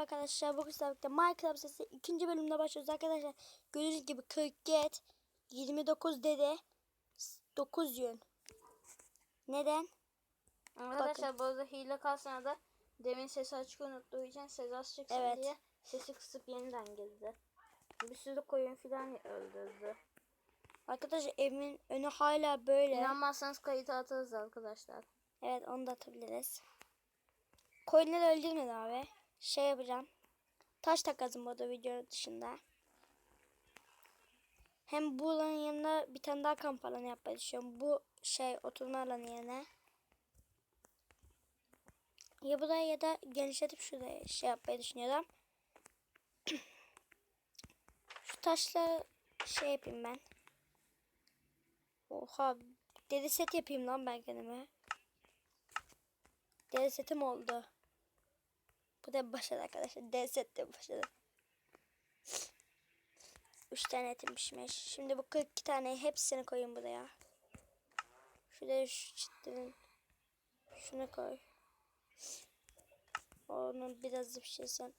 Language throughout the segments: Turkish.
Merhaba arkadaşlar. Bugün sizlerle birlikte Minecraft sesi ikinci bölümde başlıyoruz arkadaşlar. Gördüğünüz gibi 40 get 29 dede 9 yün. Neden? Arkadaşlar bu arada hile kalsana da demin sesi açık unuttuğu için ses az çıksın Evet. diye sesi kısıp yeniden girdi. Bir sürü koyun filan öldürdü. Arkadaşlar evimin önü hala böyle. İnanmazsanız kayıt atarız arkadaşlar. Evet onu da atabiliriz. Koyunları öldürmedi abi. Şey yapacağım. Taş takazım bu da video dışında. Hem buranın yanına bir tane daha kamp alanı yapmayı düşünüyorum. Bu şey oturma alanı yerine. Ya buraya ya da genişletip şuraya şey yapmayı düşünüyorum. Şu taşla şey yapayım ben. Oha. Deri set yapayım lan ben kendime. Deri setim oldu. Bu da başladı arkadaşlar. Deri set başladı. 3 tane etim pişmiş. Şimdi bu 42 tane hepsini koyun buraya. Şuraya şu çıtırın. Şunu koy. Onu biraz da pişirsen.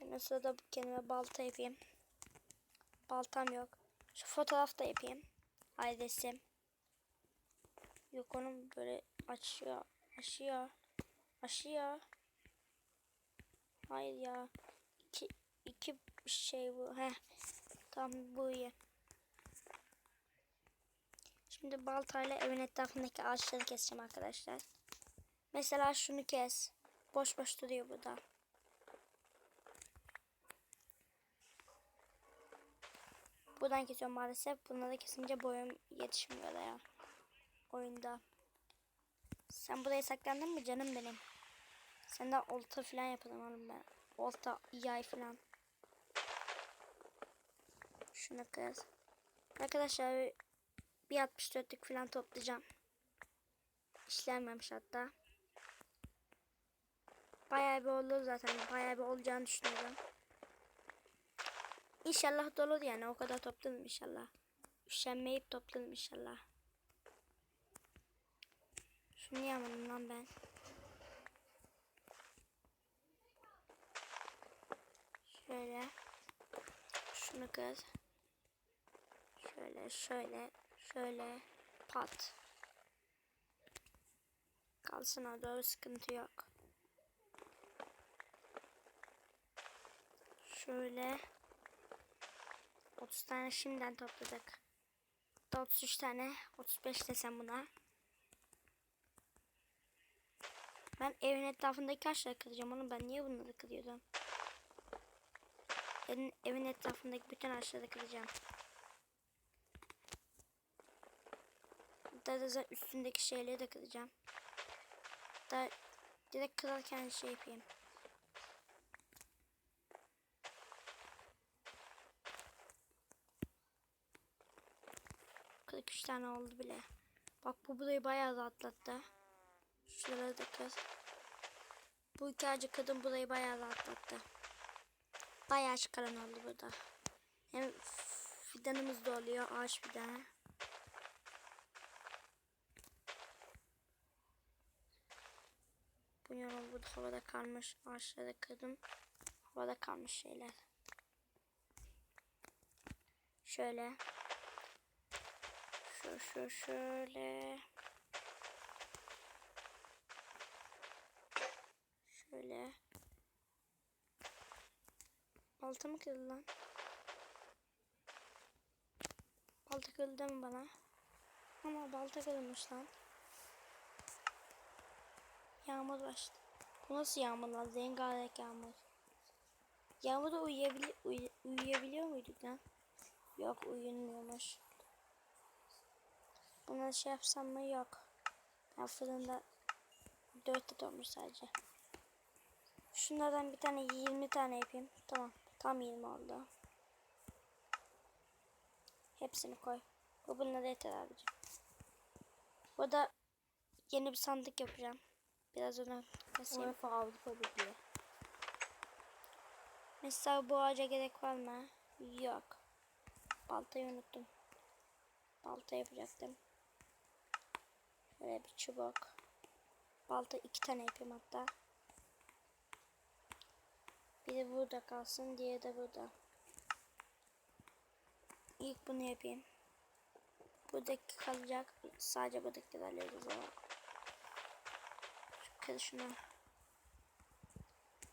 Ben o sırada kendime balta yapayım. Baltam yok. Şu fotoğraf da yapayım. Ay resim. Yok onun böyle açıyor. Açıyor. Açıyor. Hayır ya. İki, iki şey bu. Heh. Tam bu iyi. Şimdi baltayla evin etrafındaki ağaçları keseceğim arkadaşlar. Mesela şunu kes. Boş boş duruyor burada. Buradan kesiyorum maalesef. Bunları kesince boyum yetişmiyor da ya. Oyunda. Sen buraya saklandın mı canım benim? Senden olta falan yapalım ben. Olta, yay falan. Şunu kız. Arkadaşlar bir 64'lük falan toplayacağım. İşlenmemiş hatta. Bayağı bir olur zaten. Bayağı bir olacağını düşünüyorum. İnşallah dolu yani. O kadar topladım inşallah. Üşenmeyip topladım inşallah. Şunu yapmadım lan ben. Şöyle. Şunu kız. Şöyle şöyle şöyle pat. Kalsın o doğru sıkıntı yok. Şöyle 30 tane şimdiden topladık. Hatta 33 tane 35 desem buna. Ben evin etrafındaki ağaçları kıracağım oğlum ben niye bunları kırıyordum? Evin, evin etrafındaki bütün ağaçları kıracağım. Hatta da zaten üstündeki şeyleri de kıracağım. Da direkt kırarken şey yapayım. Kırk üç tane oldu bile. Bak bu burayı bayağı rahatlattı. Şuraları da kır. Bu iki ağacı kırdım burayı bayağı rahatlattı. Bayağı çıkaran oldu burada. Hem fidanımız da oluyor ağaç fidanı. Bu yana burada havada kalmış ağaçları kırdım. Havada kalmış şeyler. Şöyle. Şu şu şöyle. Balta mı kırıldı lan? Balta kırıldı mı bana? Ama balta kırılmış lan. Yağmur başladı. Bu nasıl yağmur lan? Zengarenk yağmur. Yağmurda uyuyabili uy uyuyabiliyor muyduk lan? Yok uyunmuyormuş. Buna şey yapsam mı? Yok. Ben fırında 4 adet olmuş sadece. Şunlardan bir tane 20 tane yapayım. Tamam. Tam 20 oldu. Hepsini koy. Bu bununla da yeter abicim. Burada yeni bir sandık yapacağım. Biraz onu kasayım. UEFA Avrupa Birliği. Mesela bu ağaca gerek var mı? Yok. Baltayı unuttum. Balta yapacaktım. Şöyle bir çubuk. Balta iki tane yapayım hatta. Biri burada kalsın, diğeri de burada. İlk bunu yapayım. Buradaki kalacak. Sadece buradakileri hallederiz ama. Şu kır şunu.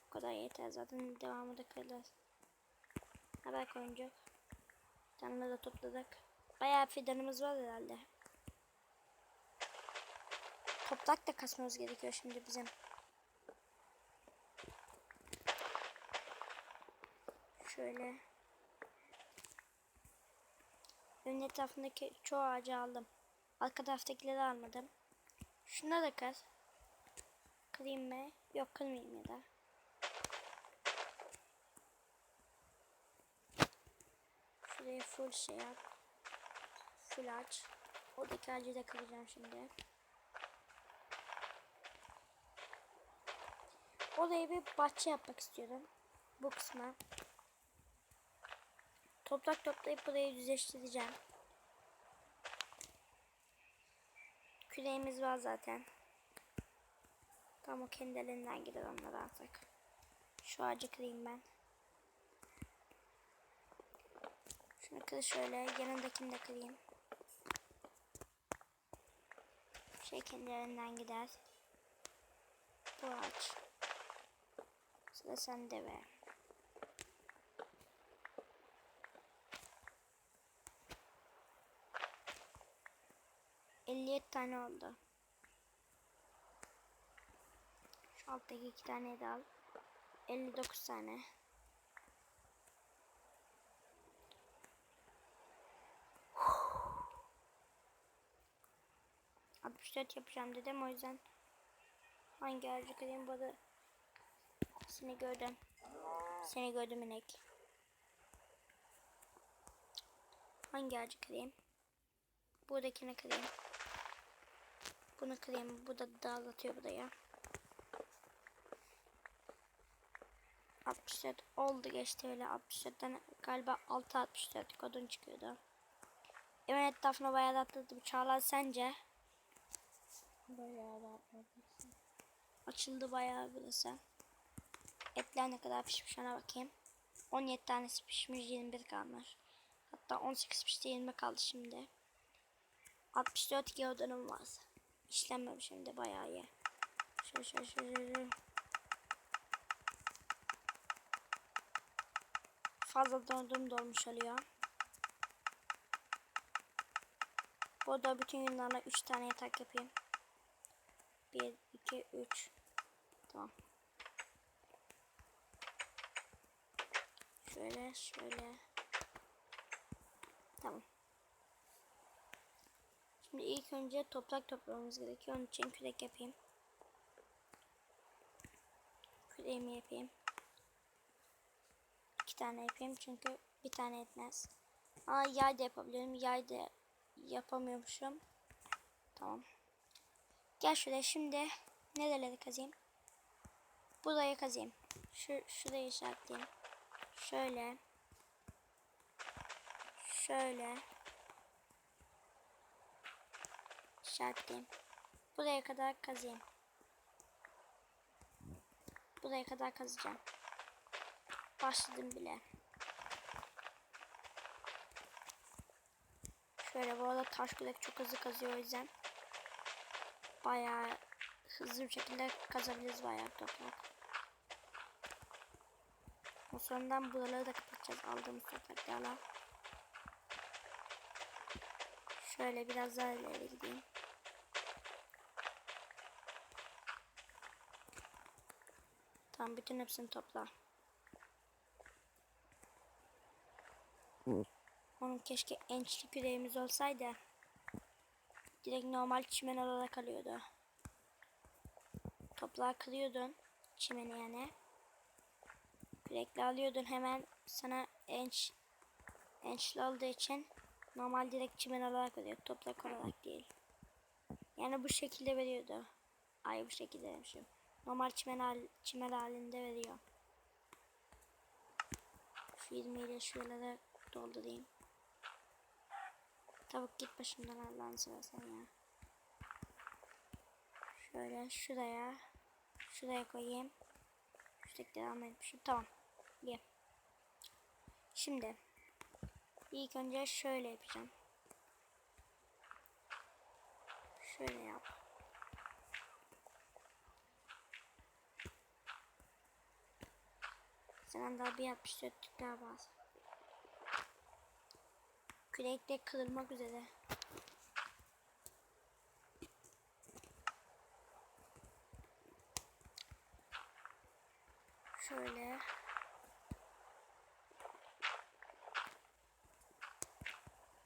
Bu kadar yeter zaten. Devamı da kırılır. Haber koyuncuk. Canını da topladık. Bayağı fidanımız var herhalde. Toprak da kasmamız gerekiyor şimdi bizim. Şöyle. Ön etrafındaki çoğu ağacı aldım. Arka taraftakileri almadım. Şuna da kır. Kırayım mı? Yok kırmayayım ya da. Şuraya full şey yap. Full aç. Oradaki ağacı da kıracağım şimdi. Oraya bir bahçe yapmak istiyorum. Bu kısma. Toprak toplayıp burayı düzleştireceğim. Küreğimiz var zaten. Tam o kendi elinden gider onlar artık. Şu ağacı kırayım ben. Şunu kır şöyle. Yanındakini de kırayım. Şey kendi elinden gider. Bu ağaç. Sıra sende be. Elli yedi tane oldu. Şu alttaki iki tane de al. 59 tane. Altmış dört yapacağım dedim o yüzden hangi ağacı kırayım bu da seni gördüm. Seni gördüm inek. Hangi ağacı kırayım? Buradakini kırayım. Bunu kırayım. Bu da dağıtıyor buraya. 64 oldu geçti öyle 64'ten galiba 6 64 kodun çıkıyordu. Evin etrafına bayağı da atladım. Çağlar sence? Bayağı rahatladım. Açıldı bayağı burası. Etler ne kadar pişmiş ona bakayım. 17 tanesi pişmiş 21 kalmış. Hatta 18 pişti 20 kaldı şimdi. 64 geodanım var. İşlenmemiş şimdi bayağı iyi. Şöyle şöyle şöyle. şöyle. Fazla dondum dolmuş oluyor. Burada bütün günlerle 3 tane yatak yapayım. 1, 2, 3. Tamam. Şöyle şöyle. Tamam. Şimdi ilk önce toprak toplamamız gerekiyor. Onun için kürek yapayım. Küreğimi yapayım. İki tane yapayım çünkü bir tane etmez. Aa yay da yapabiliyorum. Yay da yapamıyormuşum. Tamam. Gel şuraya şimdi nereleri kazayım? Burayı kazayım. Şu, şurayı işaretleyeyim. Şöyle. Şöyle. İşaretleyeyim. Buraya kadar kazayım. Buraya kadar kazacağım. Başladım bile. Şöyle bu arada taş kürek çok hızlı kazıyor o yüzden. Bayağı hızlı bir şekilde kazabiliriz bayağı toprak. O sonradan buraları da kapatacağız aldığımız topraklarla. Şöyle biraz daha ileri gideyim. Tamam bütün hepsini topla. Onun keşke ençli küreğimiz olsaydı. Direkt normal çimen olarak kalıyordu. Toprağı kırıyordun. Çimeni yani. Kürekle alıyordun hemen sana enç ençli olduğu için normal direkt çimen olarak veriyor. Toprak olarak değil. Yani bu şekilde veriyordu. Ay bu şekilde demişim. Normal çimen, hal, çimen halinde veriyor. Şu 20 ile şuralara doldurayım. Tavuk git başımdan Allah'ın seversen ya. Şöyle şuraya. Şuraya koyayım. Şuradaki devam etmişim. Tamam. İyi. Şimdi ilk önce şöyle yapacağım. Şöyle yap. Sen daha bir 64 daha var. Kürekle kırılmak üzere. Şöyle.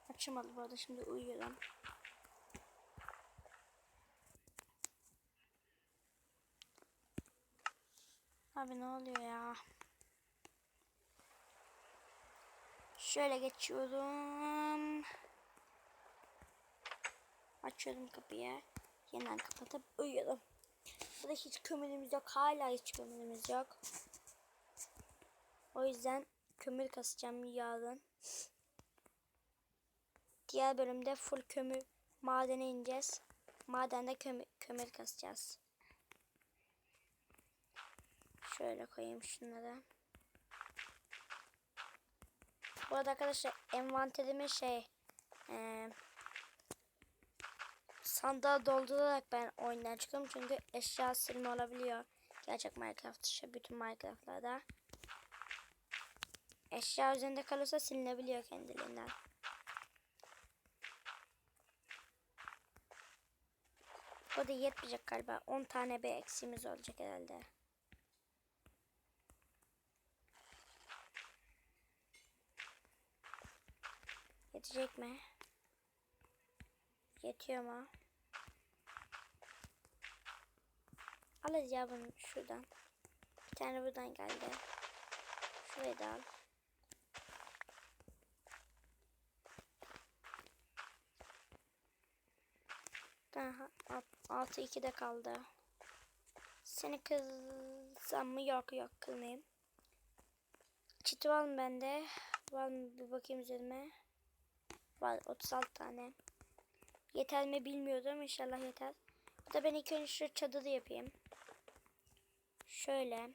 Açamadı bu arada şimdi uyuyorum. Abi ne oluyor ya? Şöyle geçiyorum. Açıyorum kapıyı. Yeniden kapatıp uyuyorum. Burada hiç kömürümüz yok. Hala hiç kömürümüz yok. O yüzden kömür kasacağım yarın. Diğer bölümde full kömür madene ineceğiz. Madende kömür, kömür kasacağız. Şöyle koyayım şunları. Bu arada arkadaşlar envanterimi şey e, sandığa doldurarak ben oyundan çıkıyorum. Çünkü eşya silme olabiliyor. Gerçek Minecraft dışı bütün Minecraft'larda. Eşya üzerinde kalırsa silinebiliyor kendiliğinden. O da yetmeyecek galiba. 10 tane bir eksiğimiz olacak herhalde. Yetecek mi? Yetiyor mu? Alırız ya bunu şuradan. Bir tane buradan geldi. Şurayı da al. Daha 6 2 de kaldı. Seni kızsam mı? Yok yok kılmayayım. Çiti var mı bende? Var mı bir bakayım üzerime. Var 36 tane. Yeter mi bilmiyordum. İnşallah yeter. Bu da ben ilk önce şu çadırı yapayım. Şöyle.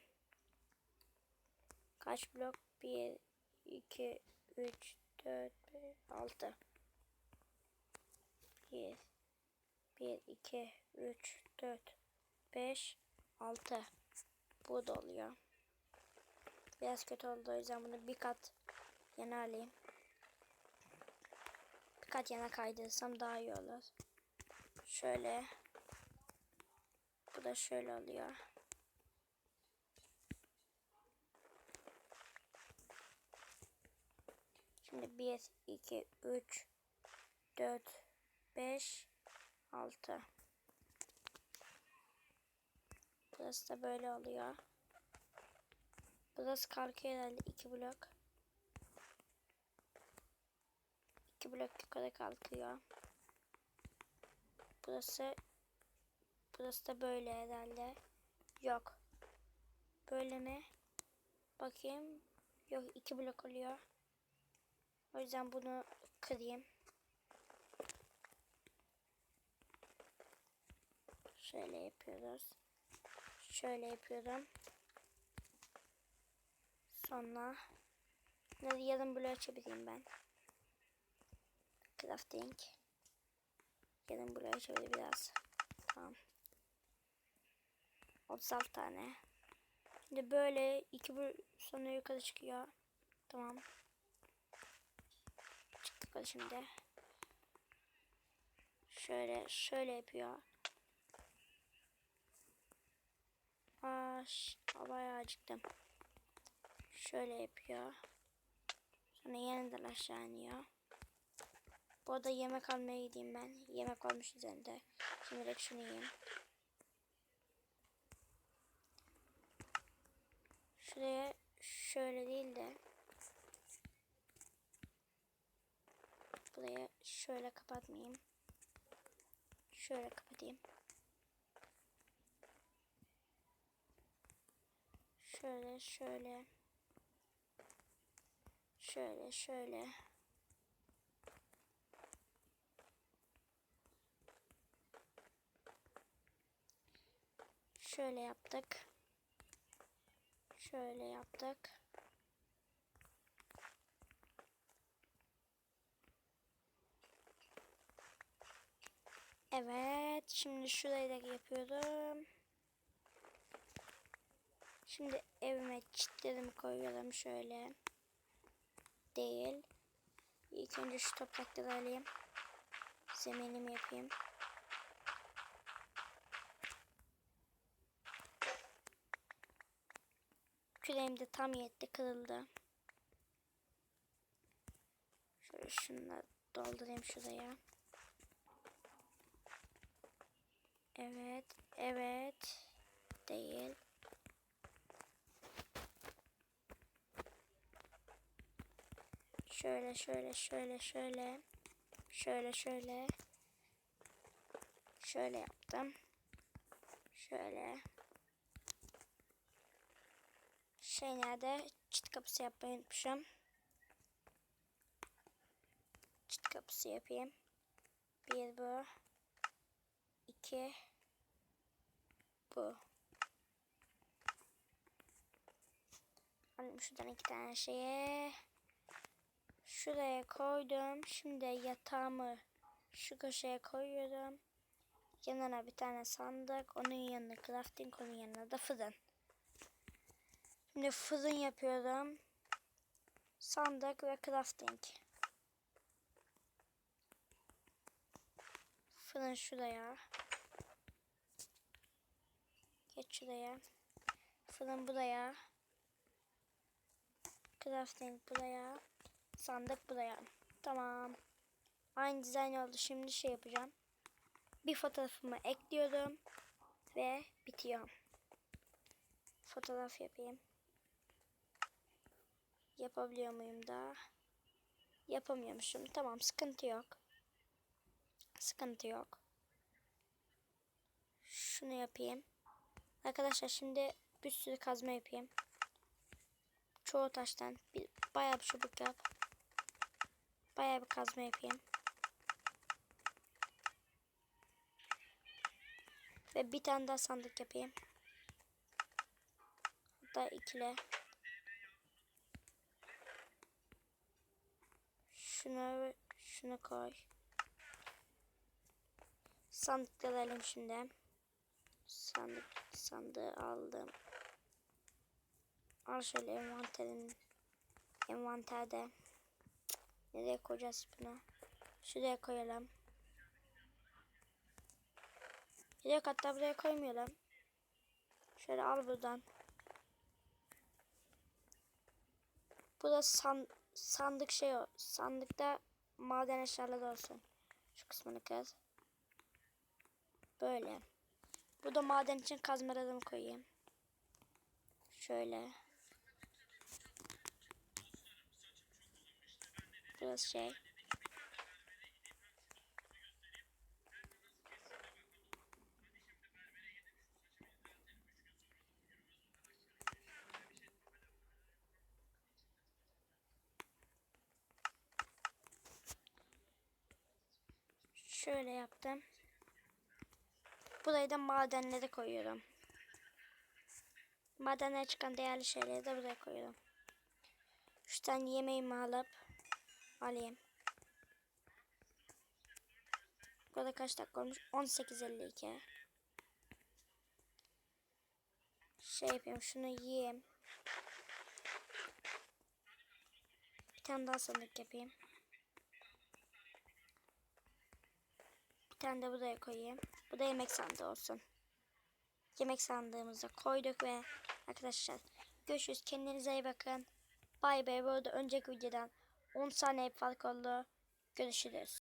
Kaç blok? 1, 2, 3, 4, 5, 6. 1, 1, 2, 3, 4, 5, 6. Bu da oluyor. Biraz kötü oldu o yüzden bunu bir kat yana alayım. Bir kat yana kaydırırsam daha iyi olur. Şöyle. Bu da şöyle oluyor. Şimdi 1, 2, 3, 4, 5, 6. Burası da böyle oluyor. Burası kalkıyor herhalde 2 blok. 2 blok yukarı kalkıyor. Burası burası da böyle herhalde. Yok. Böyle mi? Bakayım. Yok 2 blok oluyor. O yüzden bunu kırayım. Şöyle yapıyoruz. Şöyle yapıyorum. Sonra yarım bloğu açabileyim ben. Crafting. Yarım bloğu açabilir biraz. Tamam. 36 tane. Şimdi böyle iki bu sonra yukarı çıkıyor. Tamam. Çıktık o şimdi. Şöyle şöyle yapıyor. Aa, bayağı acıktım. Şöyle yapıyor. Sonra yeniden aşağı iniyor. Bu arada yemek almaya gideyim ben. Yemek olmuş üzerinde. Şimdi direkt şunu yiyeyim. Şuraya şöyle değil de buraya şöyle kapatmayayım. Şöyle kapatayım. Şöyle şöyle. Şöyle şöyle. Şöyle yaptık. Şöyle yaptık. Evet. Şimdi şurayı da yapıyorum. Şimdi evime çitlerimi koyuyorum şöyle. Değil. İlk önce şu toprakları alayım. Zeminimi yapayım. Küreğim de tam yetti kırıldı. Şöyle şunları doldurayım şuraya. Evet, evet. Değil. Şöyle, şöyle, şöyle, şöyle. Şöyle, şöyle. Şöyle yaptım. Şöyle. Şey nerede? Çit kapısı yapmayı unutmuşum. Çit kapısı yapayım. Bir bu. iki bu. Alayım şuradan iki tane şeye. Şuraya koydum. Şimdi yatağımı şu köşeye koyuyorum. Yanına bir tane sandık. Onun yanına crafting. Onun yanına da fırın. Şimdi fırın yapıyorum. Sandık ve crafting. Fırın şuraya. Geç şuraya. Fırın buraya. Crafting buraya. Sandık buraya. Tamam. Aynı dizayn oldu. Şimdi şey yapacağım. Bir fotoğrafımı ekliyorum. Ve bitiyor. Fotoğraf yapayım. Yapabiliyor muyum da? Yapamıyormuşum. Tamam sıkıntı yok. Sıkıntı yok. Şunu yapayım. Arkadaşlar şimdi bir sürü kazma yapayım. Çoğu taştan bir, bayağı bir çubuk yap. Bayağı bir kazma yapayım. Ve bir tane daha sandık yapayım. Hatta ikile. Şunu şunu koy. Sandıkları alayım şimdi. Sandık sandığı aldım. Al şöyle envanterin envanterde. Nereye koyacağız bunu? Şuraya koyalım. Yok hatta buraya koymayalım. Şöyle al buradan. Bu da san, sandık şey o. Sandıkta maden eşyaları olsun. Şu kısmını kaz. Böyle. Bu da maden için kazmalarımı koyayım. Şöyle. Burası şey. Şöyle yaptım. Burayı da madenlere koyuyorum. Madenlere çıkan değerli şeyleri de buraya koyuyorum. Şu tane yemeğimi alıp alayım. Burada kaç dakika olmuş? 18.52. Şey yapayım şunu yiyeyim. Bir tane daha sandık yapayım. Bir tane de buraya koyayım. Bu da yemek sandığı olsun. Yemek sandığımıza koyduk ve arkadaşlar görüşürüz. Kendinize iyi bakın. Bay bay. Bu arada önceki videodan 10 saniye fark oldu. Görüşürüz.